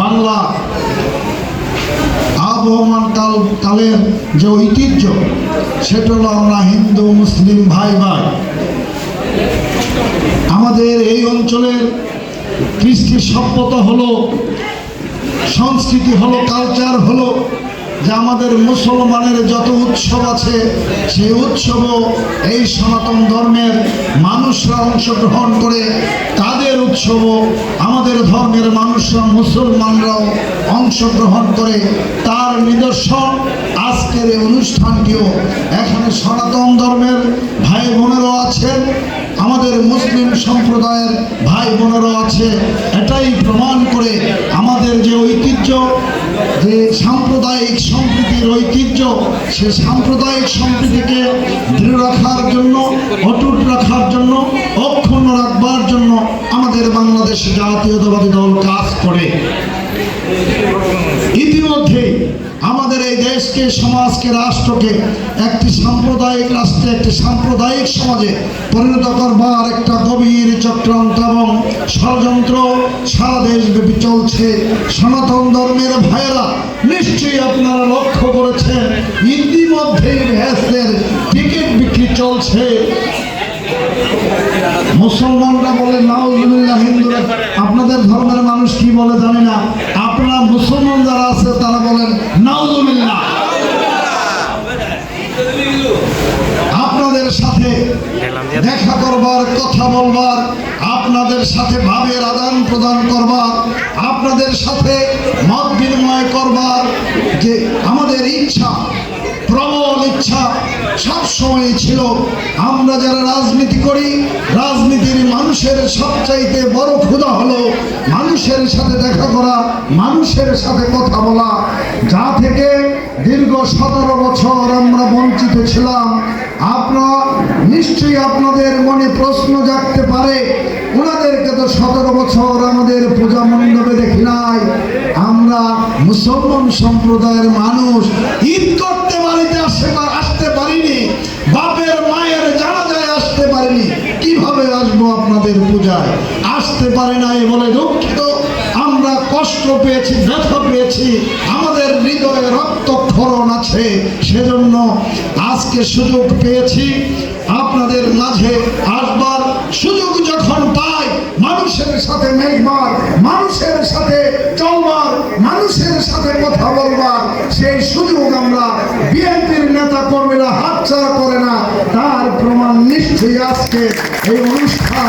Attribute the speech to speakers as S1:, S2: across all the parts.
S1: বাংলা আবহমান কাল, কালের যে ঐতিহ্য সেটা হলো আমরা হিন্দু, মুসলিম ভাই ভাই। আমাদের এই অঞ্চলের কৃষ্টি সভ্যতা হলো, সংস্কৃতি হলো কালচার হলো যে আমাদের মুসলমানের যত উৎসব আছে, সেই উৎসবও এই সনাতন ধর্মের মানুষরা অংশগ্রহণ করে, তাদের উৎসবও আমাদের ধর্মের মানুষরা, মুসলমানরাও অংশগ্রহণ করে। তার নিদর্শন আজকের এই অনুষ্ঠানটিও। এখানে সনাতন ধর্মের ভাই বোনেরাও আছেন, আমাদের মুসলিম সম্প্রদায়ের ভাই বোনেরাও আছে। এটাই প্রমাণ করে আমাদের যে ঐতিহ্য যে সাম্প্রদায়িক সম্প্রীতির ঐতিহ্য, সে সাম্প্রদায়িক সম্প্রীতিকে দৃঢ় রাখার জন্য, অটুট রাখার জন্য, অক্ষুণ্ণ রাখবার জন্য আমাদের বাংলাদেশ জাতীয়তাবাদী দল কাজ করে। ইতিমধ্যে আমাদের এই দেশকে, সমাজকে, রাষ্ট্রকে একটি সাম্প্রদায়িক রাষ্ট্রে, একটি সাম্প্রদায়িক সমাজে পরিণত করবার একটা গভীর চক্রান্ত এবং ষড়যন্ত্র সারা দেশব্যাপী চলছে। সনাতন ধর্মের ভাইয়েরা নিশ্চয়ই আপনারা লক্ষ্য করেছেন, ইতিমধ্যেই ভ্যাসের টিকিট বিক্রি চলছে। মুসলমানরা বলে, নাউজুবিল্লাহ, হিন্দুরা, আপনাদের ধর্মের মানুষ কি বলে জানি না। আপনারা মুসলমান যারা আছে, তারা বলেন, নাউজুবিল্লাহ। আপনাদের সাথে দেখা করবার, কথা বলবার, আপনাদের সাথে ভাবের আদান প্রদান করবার, আপনাদের সাথে মত বিনিময় করবার যে আমাদের ইচ্ছা, প্রবল ইচ্ছা সবসময় ছিল, আমরা যারা রাজনীতি করি, রাজনীতির মানুষের সবচাইতে বড় ক্ষুধা হলো মানুষের সাথে দেখা করা, মানুষের সাথে কথা বলা। যা থেকে দীর্ঘ সতেরো বছর আমরা বঞ্চিত ছিলাম। আপনার নিশ্চয়ই আপনাদের মনে প্রশ্ন জাগতে পারে, ওনাদেরকে তো সতেরো বছর আমাদের পূজা মণ্ডপে দেখি নাই। আমরা মুসলমান সম্প্রদায়ের মানুষ, ঈদ করতে আপনাদের আসতে পারে নাই বলে দুঃখিত। আমরা কষ্ট পেয়েছি, ব্যথা পেয়েছি। আমাদের হৃদয়ে রক্তক্ষরণ আছে। সেজন্য আজকে সুযোগ পেয়েছি। আপনাদের মাঝে আসবার সুযোগ যখন পাই, মানুষের সাথে মেঘবার মানুষের সাথে চলবার, মানুষের সাথে কথা বলবার, সেই সুযোগ আমরা বিএনপির নেতা কর্মীরা হাতছাড়া করে না। তার প্রমাণ নিশ্চয়ই আজকে এই অনুষ্ঠান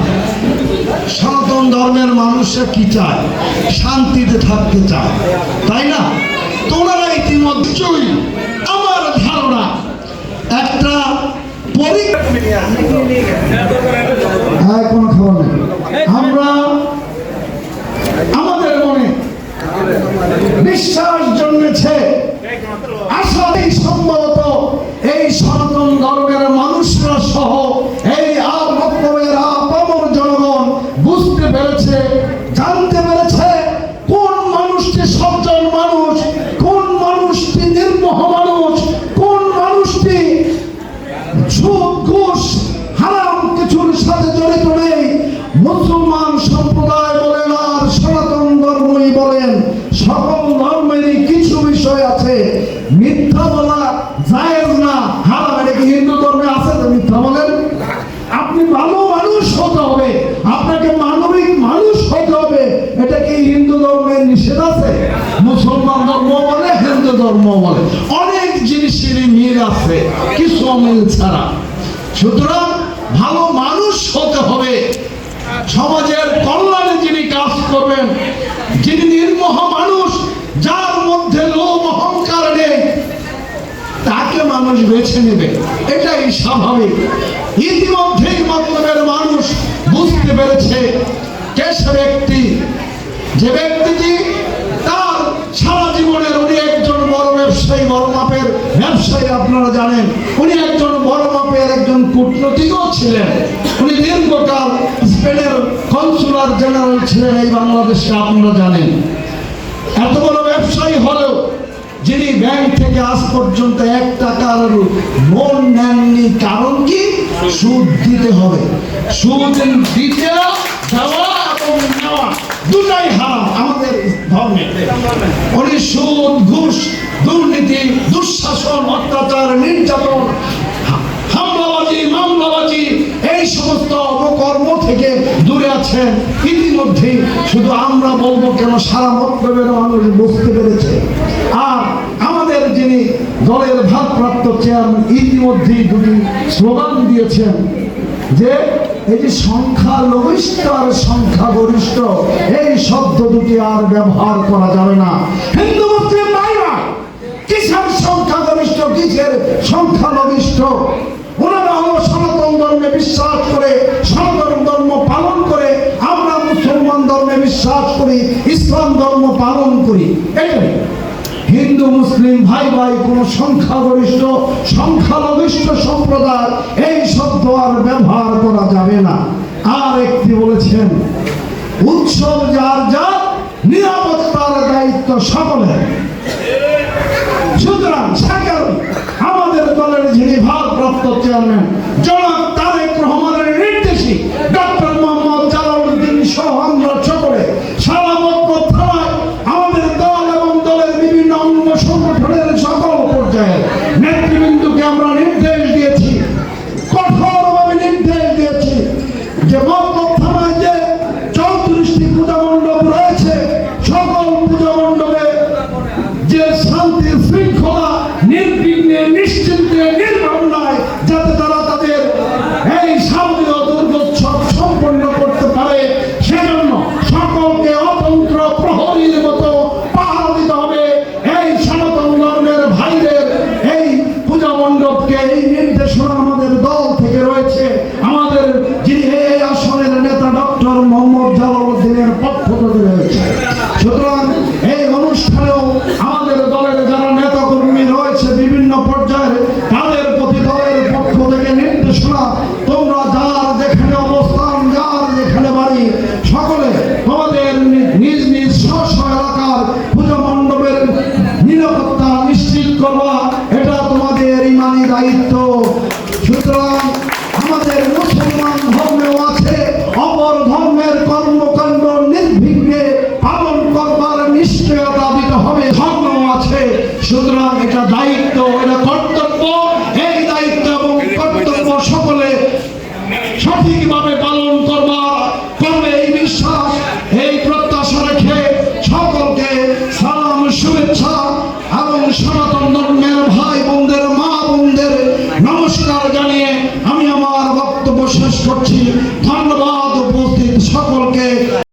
S1: ধর্মের মানুষরা কি চায়? শান্তিতে থাকতে চায়। তাই না? তোমরা ইতিমধ্যেই আমার ধারণা। একটা হ্যাঁ মনে মানুষরা সহ এই আর বক্তব্যের আপামর জনগণ বুঝতে পেরেছে জানতে পেরেছে কোন মানুষটি সজ্জন মানুষ, কোন মানুষটি নির্মহ মানুষ, কোন মানুষটি সুদ ঘুষ, হারাম কিছুর সাথে জড়িত নেই? মুসলমান সম্প্রদায় বলেন আর সনাতন ধর্মই বলেন, সকল ধর্মেরই কিছু বিষয় আছে মিথ্যা বলা জায়েজ না হারাম এটা কি হিন্দু ধর্মে আছে তো মিথ্যা বলেন আপনি ভালো মানুষ হতে হবে আপনাকে মানবিক মানুষ হতে হবে এটা কি হিন্দু ধর্মে নিষেধ আছে মুসলমান ধর্ম বলে, হিন্দু ধর্ম বলে। অনেক জিনিসেরই মিল আছে, কিছু অমিল ছাড়া। সুতরাং ভালো মানুষ হতে হবে। সমাজের কল্যাণে যিনি কাজ করবেন, যিনি নির্মহ মানুষ, যার মধ্যে লোভ অহংকার নেই, তাকে মানুষ বেছে নেবে। এটাই স্বাভাবিক। ইতিমধ্যেই মতলবের মানুষ বুঝতে পেরেছে কে ব্যক্তি, যে ব্যক্তিটি ব্যবসায়ী আপনারা জানেন, উনি একজন বড় মাপের একজন কূটনীতিকও ছিলেন। উনি দীর্ঘকাল স্পেনের কনসুলার জেনারেল ছিলেন এই বাংলাদেশে আপনারা জানেন। এত বড় ব্যবসায়ী হলেও যিনি ব্যাংক থেকে আজ পর্যন্ত এক টাকার লোন নেননি, কারণ কি? সুদ দিতে হবে। সুদ দিতে দেওয়া এবং নেওয়া দুটাই হারাম আমাদের ধর্মে। উনি সুদ, ঘুষ দুর্নীতি, দুঃশাসন, অত্যাচার, নির্যাতন, হামলাবাজি, মামলাবাজি, এই সমস্ত অপকর্ম থেকে দূরে আছেন। ইতিমধ্যেই শুধু আমরা বলব কেন সারা মানুষ বুঝতে পেরেছে। আর আমাদের যিনি দলের ভারপ্রাপ্ত চেয়ারম্যান, ইতিমধ্যেই দুটি স্লোগান দিয়েছেন যে, এই যে সংখ্যা লঘিষ্ঠ আর সংখ্যাগরিষ্ঠ, এই শব্দ দুটি আর ব্যবহার করা যাবে না। হিন্দু, মুসলিম কিসের সংখ্যাগরিষ্ঠ, কিসের সংখ্যালঘিষ্ঠ? ওনারা হলো সনাতন ধর্মে বিশ্বাস করে, সনাতন ধর্ম পালন করে, আমরা মুসলমান ধর্মে বিশ্বাস করি, ইসলাম ধর্ম পালন করি। এটাই হিন্দু, মুসলিম, ভাই ভাই, কোন সংখ্যাগরিষ্ঠ, সংখ্যালঘিষ্ঠ সম্প্রদায়, এই শব্দ আর ব্যবহার করা যাবে না। আর একটি বলেছেন, উৎসব যার যার, নিরাপত্তার দায়িত্ব সকলের। সাকার আমাদের দলের যিনি ভারপ্রাপ্ত চেয়ারম্যান জনাব